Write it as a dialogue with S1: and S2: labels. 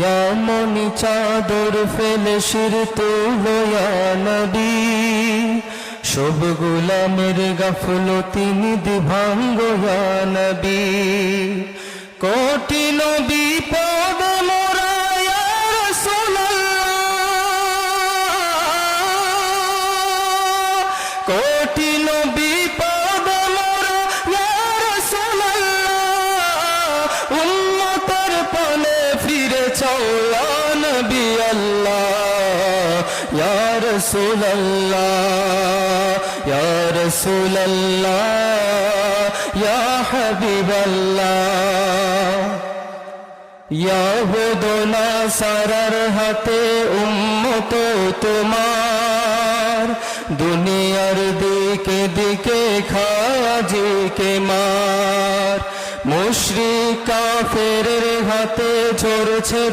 S1: ইয়ামনি চাদর ফেলে শির তুলয়া নবী। সব গোলামের গাফল তিনি দিভাঙ্গ নবী। কোটি নবী পদ মোরা রাসূলুল্লাহ। কোটি নবী পদ মোরা রাসূলুল্লাহ। উম্মতের পানে রাসূলুল্লাহ, ইয়া রাসূলুল্লাহ, ইয়া হাবিবাল্লাহ। ইয়াহুদনা সারার হাতে উম্মত তোমার, দুনিয়ার দিকে দিকে খাজিকে মার। মুশরিক কাফের হাতে ঝরছে